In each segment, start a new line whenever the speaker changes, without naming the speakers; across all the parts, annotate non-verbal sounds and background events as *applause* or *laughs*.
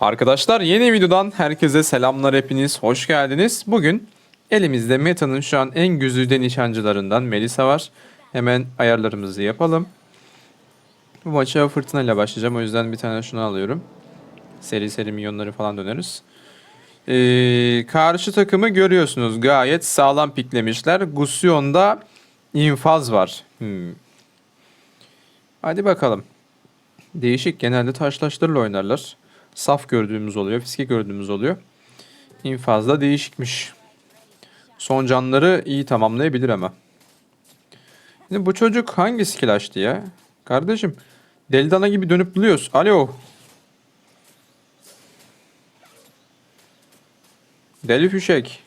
Arkadaşlar yeni videodan herkese selamlar hepiniz hoş geldiniz. Bugün elimizde Meta'nın şu an en güzide nişancılarından Melisa var. Hemen ayarlarımızı yapalım. Bu maça fırtına ile başlayacağım o yüzden bir tane şunu alıyorum. Seri seri milyonları falan döneriz. Ee, karşı takımı görüyorsunuz gayet sağlam piklemişler. Gusion'da infaz var. Hmm. Hadi bakalım. Değişik genelde taşlaşlarla oynarlar. Saf gördüğümüz oluyor, fiske gördüğümüz oluyor. İnfazda değişikmiş. Son canları iyi tamamlayabilir ama. Şimdi bu çocuk hangi skill açtı ya? Kardeşim deli dana gibi dönüp duruyoruz. Alo. Deli füşek.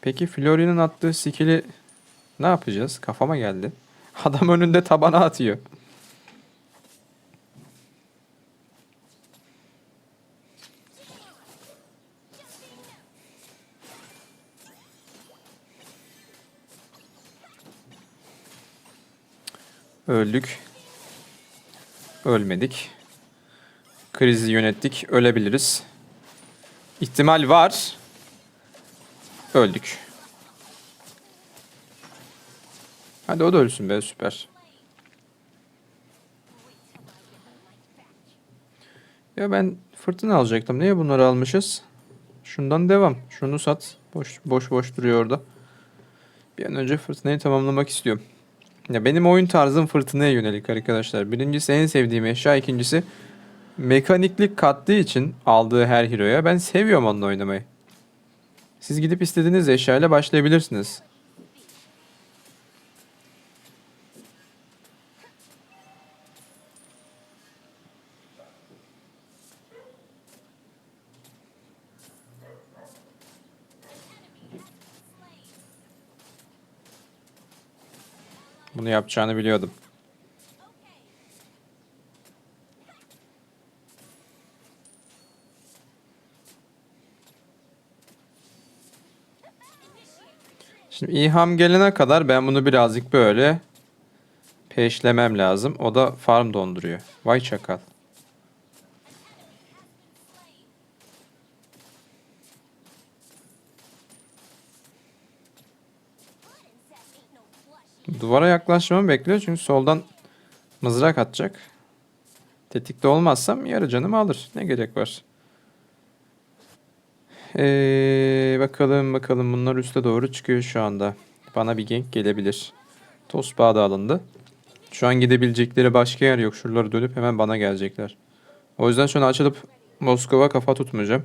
Peki Flori'nin attığı skill'i ne yapacağız? Kafama geldi. *laughs* Adam önünde tabana atıyor. Öldük. Ölmedik. Krizi yönettik. Ölebiliriz. İhtimal var. Öldük. Hadi o da ölsün be süper. Ya ben fırtına alacaktım. Niye bunları almışız? Şundan devam. Şunu sat. Boş boş boş duruyor orada. Bir an önce fırtınayı tamamlamak istiyorum. Ya benim oyun tarzım fırtınaya yönelik arkadaşlar. Birincisi en sevdiğim eşya, ikincisi mekaniklik kattığı için aldığı her hero'ya ben seviyorum onunla oynamayı. Siz gidip istediğiniz eşyayla başlayabilirsiniz. Bunu yapacağını biliyordum. Şimdi İham gelene kadar ben bunu birazcık böyle peşlemem lazım. O da farm donduruyor. Vay çakal. Duvara yaklaşmamı bekliyor çünkü soldan mızrak atacak. Tetikte olmazsam yarı canımı alır. Ne gerek var? Ee, bakalım bakalım bunlar üste doğru çıkıyor şu anda. Bana bir gank gelebilir. Tosbağa da alındı. Şu an gidebilecekleri başka yer yok. Şuraları dönüp hemen bana gelecekler. O yüzden şunu açılıp Moskova kafa tutmayacağım.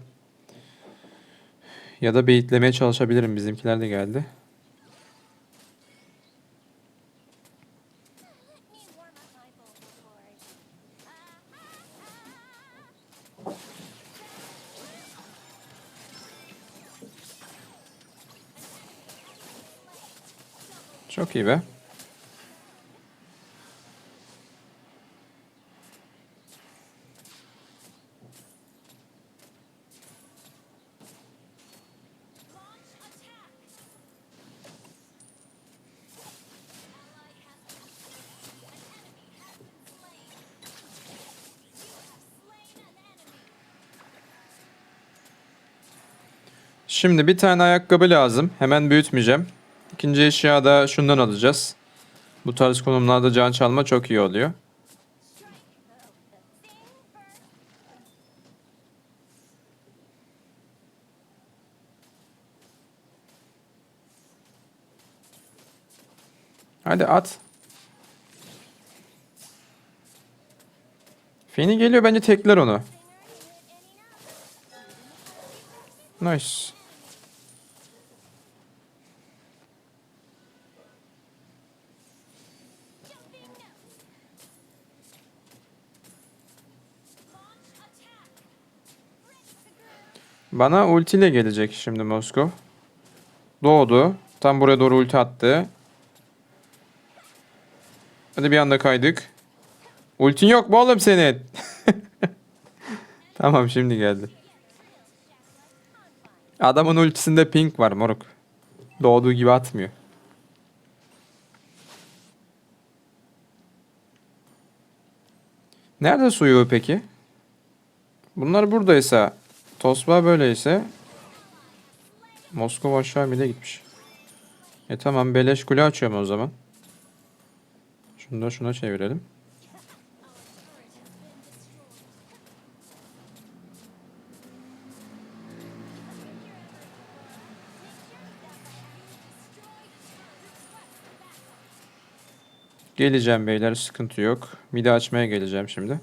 Ya da beyitlemeye çalışabilirim. Bizimkiler de geldi. Çok iyi be. Şimdi bir tane ayakkabı lazım. Hemen büyütmeyeceğim. İkinci eşya da şundan alacağız. Bu tarz konumlarda can çalma çok iyi oluyor. Hadi at. Feni geliyor bence tekler onu. Nice. Bana ultiyle gelecek şimdi Moskov. Doğdu. Tam buraya doğru ulti attı. Hadi bir anda kaydık. Ultin yok mu oğlum senin? *laughs* tamam şimdi geldi. Adamın ultisinde pink var moruk. Doğduğu gibi atmıyor.
Nerede suyu peki? Bunlar buradaysa, Tosba böyleyse Moskova aşağı bile gitmiş. E tamam beleş kule açıyorum o zaman. Şunu da şuna çevirelim. Geleceğim beyler sıkıntı yok. Midi açmaya geleceğim şimdi.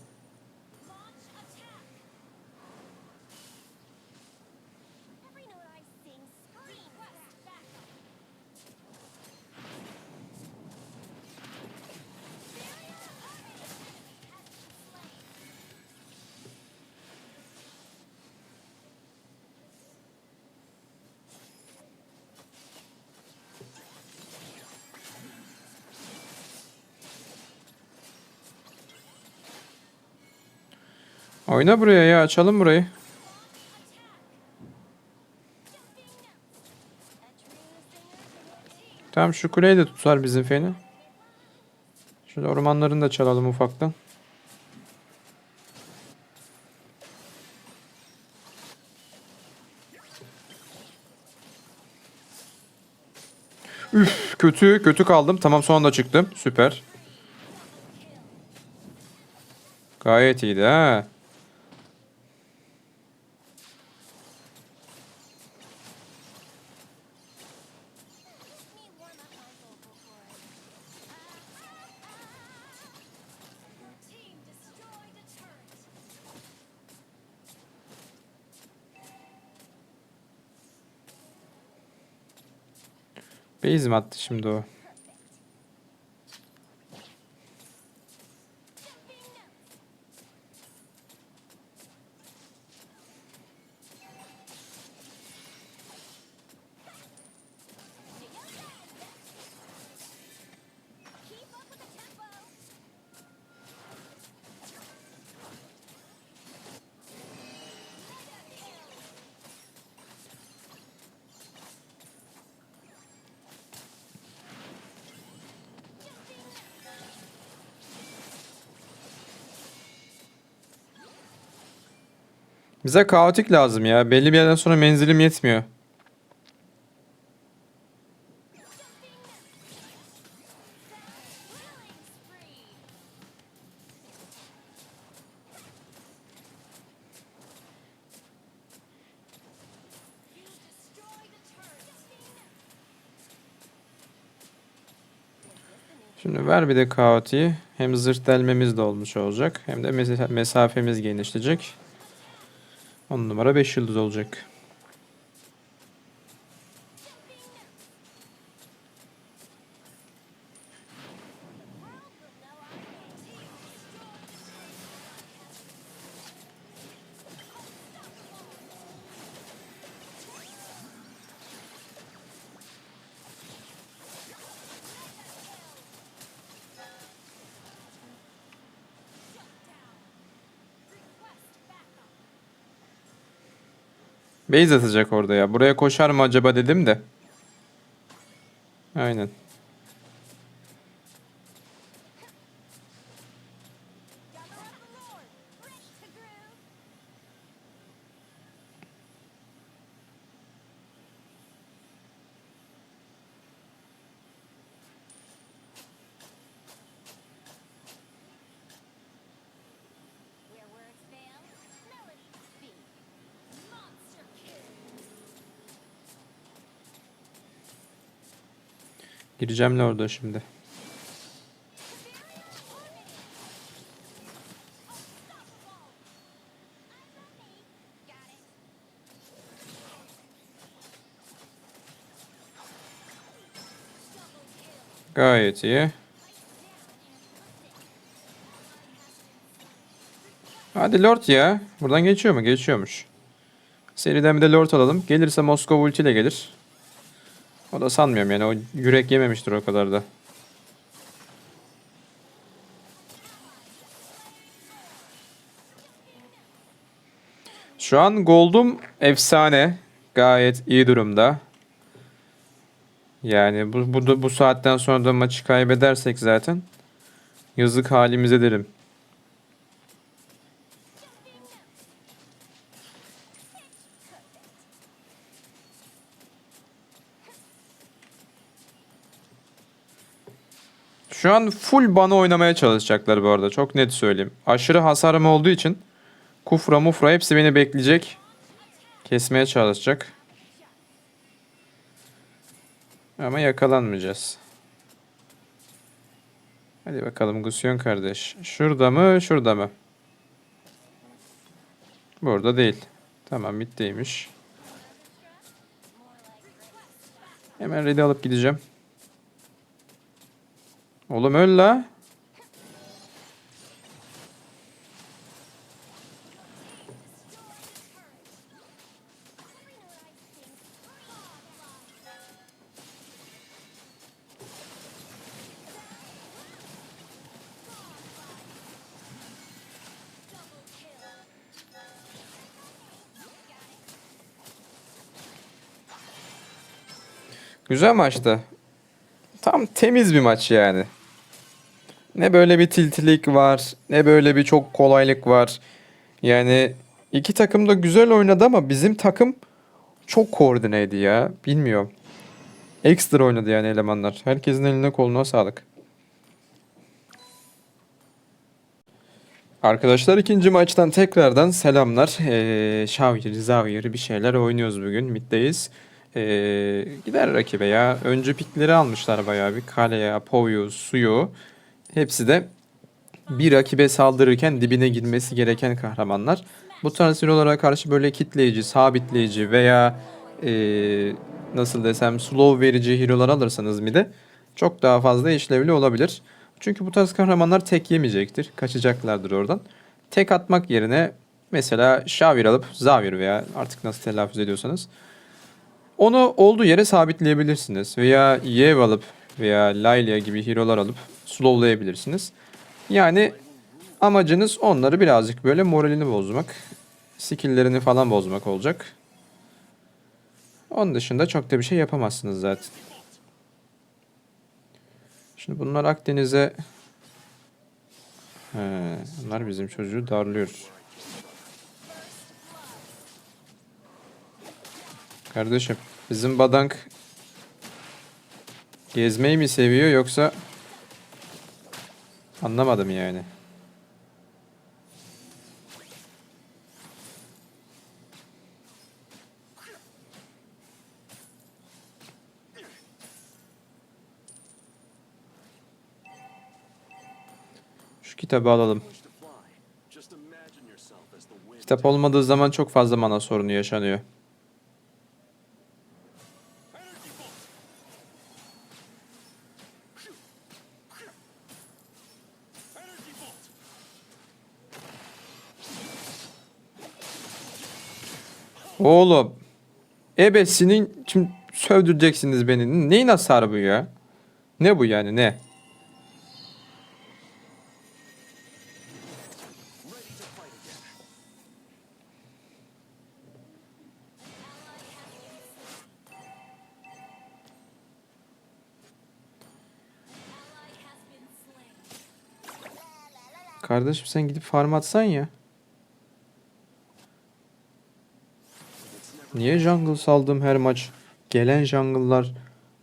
Oyna buraya ya açalım burayı. Tamam şu kuleyi de tutar bizim feni. Şöyle ormanlarını da çalalım ufaktan. Üf kötü kötü kaldım. Tamam son anda çıktım. Süper. Gayet iyiydi ha. Base attı şimdi o? Bize kaotik lazım ya. Belli bir yerden sonra menzilim yetmiyor. Şimdi ver bir de kaotiği. Hem zırt delmemiz de olmuş olacak. Hem de mesa- mesafemiz genişleyecek. 10 numara 5 yıldız olacak. Base atacak orada ya. Buraya koşar mı acaba dedim de. Aynen. Gireceğim orada şimdi. Gayet iyi. Hadi Lord ya. Buradan geçiyor mu? Geçiyormuş. Seriden bir de Lord alalım. Gelirse Moskova ulti ile gelir. O da sanmıyorum yani. O yürek yememiştir o kadar da. Şu an Gold'um efsane. Gayet iyi durumda. Yani bu, bu, bu saatten sonra da maçı kaybedersek zaten yazık halimize derim.
Şu an full bana oynamaya çalışacaklar bu arada. Çok net söyleyeyim. Aşırı hasarım olduğu için kufra mufra hepsi beni bekleyecek. Kesmeye çalışacak. Ama yakalanmayacağız. Hadi bakalım Gusyon kardeş. Şurada mı şurada mı? Burada değil. Tamam bittiymiş. Hemen ready alıp gideceğim. Oğlum öl la. Güzel maçtı. Tam temiz bir maç yani. Ne böyle bir tiltilik var, ne böyle bir çok kolaylık var. Yani iki takım da güzel oynadı ama bizim takım çok koordineydi ya. Bilmiyorum. Ekstra oynadı yani elemanlar. Herkesin eline koluna sağlık. Arkadaşlar ikinci maçtan tekrardan selamlar. Ee, Şavir, Zavir bir şeyler oynuyoruz bugün. Mid'deyiz. Ee, gider rakibe ya. Önce pikleri almışlar bayağı bir. Kaleya, Poyu, Suyu. Hepsi de bir rakibe saldırırken dibine girmesi gereken kahramanlar. Bu tarz hero'lara karşı böyle kitleyici, sabitleyici veya ee, nasıl desem slow verici hero'lar alırsanız mid'e çok daha fazla işlevli olabilir. Çünkü bu tarz kahramanlar tek yemeyecektir. Kaçacaklardır oradan. Tek atmak yerine mesela Şavir alıp Zavir veya artık nasıl telaffuz ediyorsanız onu olduğu yere sabitleyebilirsiniz. Veya Yev alıp veya Laylia gibi hero'lar alıp slowlayabilirsiniz. Yani amacınız onları birazcık böyle moralini bozmak. Skill'lerini falan bozmak olacak. Onun dışında çok da bir şey yapamazsınız zaten. Şimdi bunlar Akdeniz'e... He, bunlar bizim çocuğu darlıyor. Kardeşim bizim badank gezmeyi mi seviyor yoksa anlamadım yani. Şu kitabı alalım. Kitap olmadığı zaman çok fazla mana sorunu yaşanıyor. Oğlum. Ebesinin şimdi sövdüreceksiniz beni. Neyin hasarı bu ya? Ne bu yani ne? Kardeşim sen gidip farm atsan ya. Niye jungle saldım her maç? Gelen jungle'lar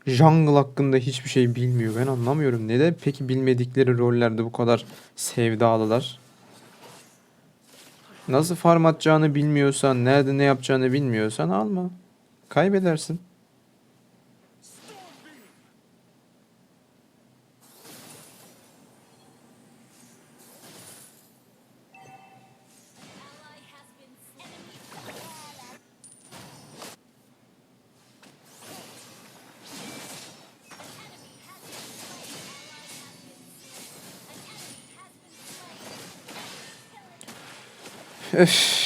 jungle hakkında hiçbir şey bilmiyor. Ben anlamıyorum. Neden peki bilmedikleri rollerde bu kadar sevdalılar? Nasıl farm atacağını bilmiyorsan, nerede ne yapacağını bilmiyorsan alma. Kaybedersin. Öf.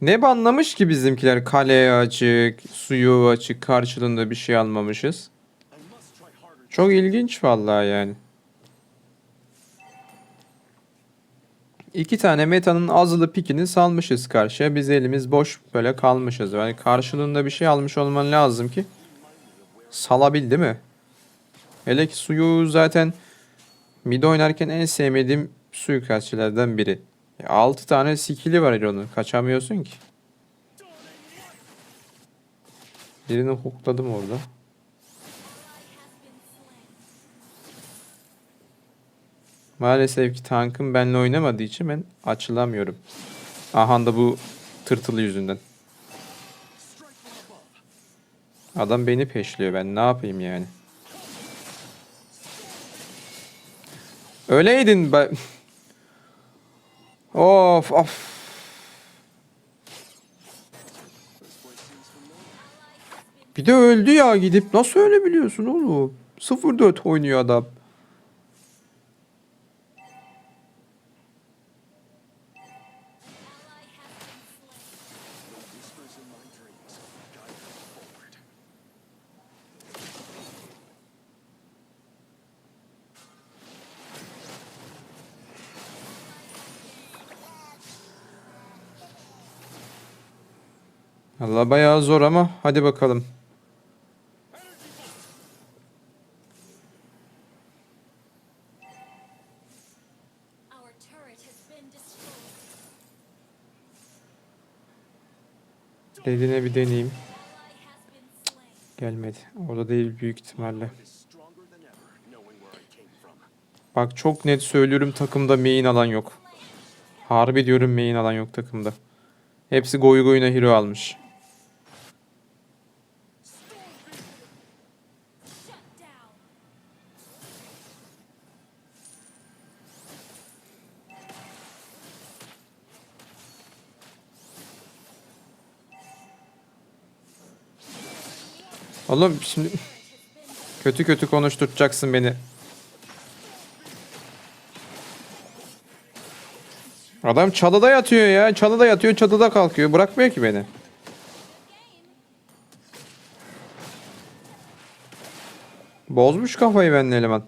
Ne banlamış ki bizimkiler kaleye açık, suyu açık karşılığında bir şey almamışız. Çok ilginç vallahi yani. İki tane metanın azılı pikini salmışız karşıya. Biz elimiz boş böyle kalmışız. Yani karşılığında bir şey almış olman lazım ki salabil değil mi? Hele ki suyu zaten mid oynarken en sevmediğim suikastçilerden biri. E, 6 tane skill'i var Elon'un. Kaçamıyorsun ki. Birini hookladım orada. Maalesef ki tankım benimle oynamadığı için ben açılamıyorum. Ahan da bu tırtılı yüzünden. Adam beni peşliyor ben ne yapayım yani. Öyleydin of of. Bir de öldü ya gidip nasıl öyle biliyorsun oğlum? 0-4 oynuyor adam. Allah bayağı zor ama hadi bakalım. Dediğine bir deneyeyim.
Slain.
Gelmedi. Orada değil büyük ihtimalle. Bak çok net söylüyorum takımda main alan yok. Harbi diyorum main alan yok takımda. Hepsi goy goyuna hero almış. Oğlum şimdi kötü kötü konuşturacaksın beni. Adam çalıda yatıyor ya. Çalıda yatıyor, çatıda kalkıyor. Bırakmıyor ki beni. Bozmuş kafayı benim eleman.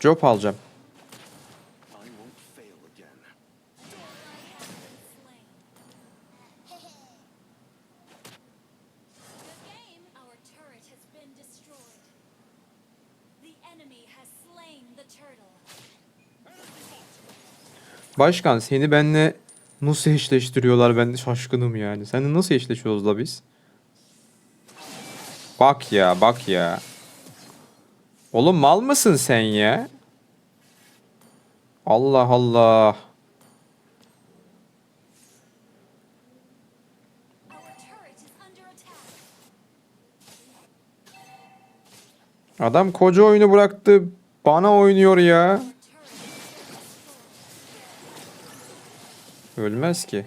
Job alacağım. Başkan seni benle nasıl eşleştiriyorlar ben de şaşkınım yani. Seninle nasıl eşleşiyoruz la biz? Bak ya bak ya. Oğlum mal mısın sen ya? Allah Allah. Adam koca oyunu bıraktı. Bana oynuyor ya. Ölmez ki.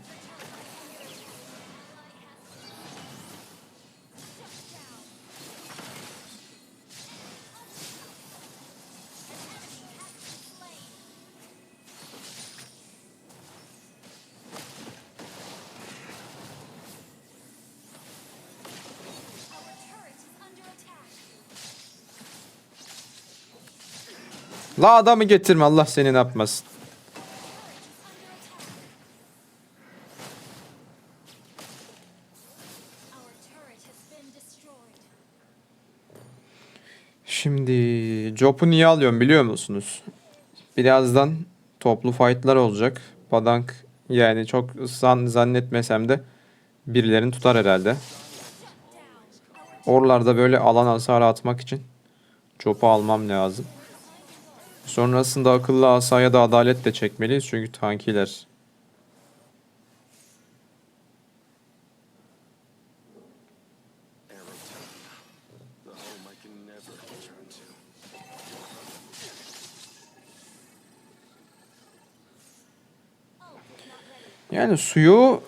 La adamı getirme Allah seni ne yapmasın. Şimdi Job'u niye alıyorum biliyor musunuz? Birazdan toplu fight'lar olacak. Badank yani çok zan, zannetmesem de birilerini tutar herhalde. Oralarda böyle alan hasarı atmak için Job'u almam lazım. Sonrasında akıllı asaya da adalet de çekmeliyiz çünkü tankiler. Yani suyu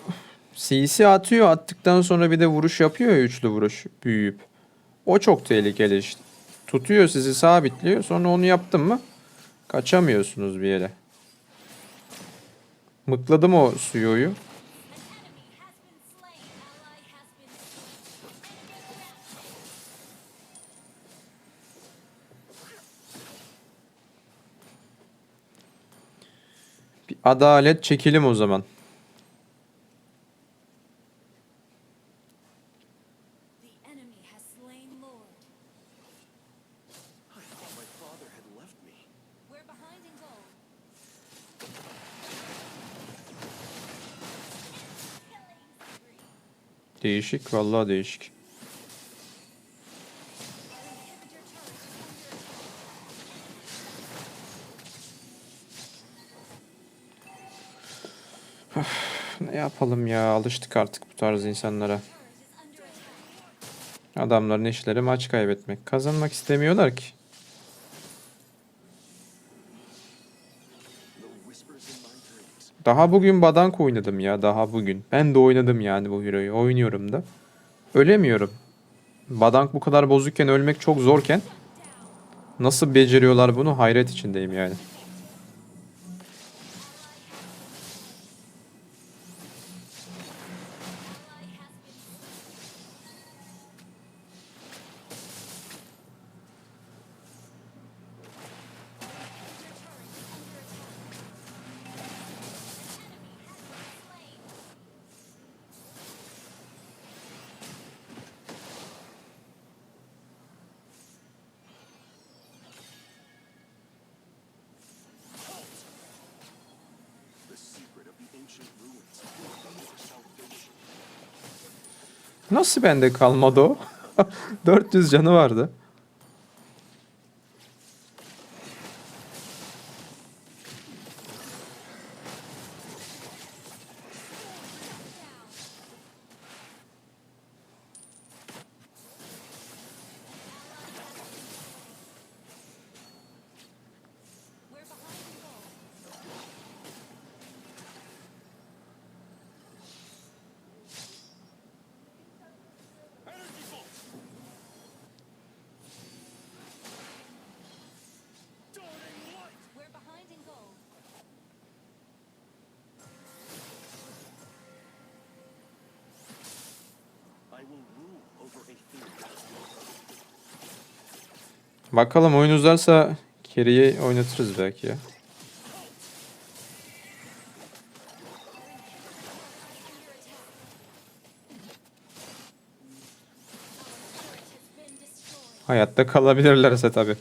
CC atıyor attıktan sonra bir de vuruş yapıyor ya üçlü vuruş büyüyüp. O çok tehlikeli işte. Tutuyor sizi sabitliyor sonra onu yaptın mı kaçamıyorsunuz bir yere. Mıkladım o suyoyu. Bir adalet çekelim o zaman. Değişik vallahi değişik. ne yapalım ya alıştık artık bu tarz insanlara. Adamların işleri maç kaybetmek. Kazanmak istemiyorlar ki. Daha bugün Badank oynadım ya daha bugün. Ben de oynadım yani bu hero'yu. Oynuyorum da. Ölemiyorum. Badank bu kadar bozukken ölmek çok zorken nasıl beceriyorlar bunu hayret içindeyim yani. Nasıl bende kalmadı o? *laughs* 400 canı vardı. Bakalım oyun uzarsa Kerry'i oynatırız belki ya. Hayatta kalabilirlerse tabi.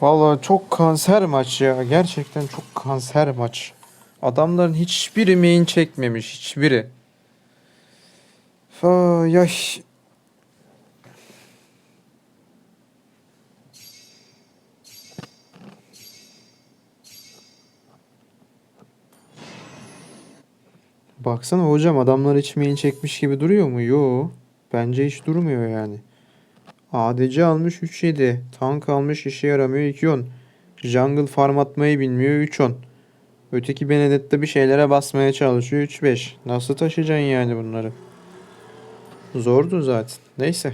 Vallahi çok kanser maç ya. Gerçekten çok kanser maç. Adamların hiçbiri main çekmemiş. Hiçbiri. Ay ay. Baksana hocam adamlar hiç main çekmiş gibi duruyor mu? Yo. Bence hiç durmuyor yani. ADC almış 3-7. Tank almış işe yaramıyor 2-10. Jungle farm atmayı bilmiyor 3-10. Öteki Benedetta bir şeylere basmaya çalışıyor 3-5. Nasıl taşıyacaksın yani bunları? Zordu zaten. Neyse.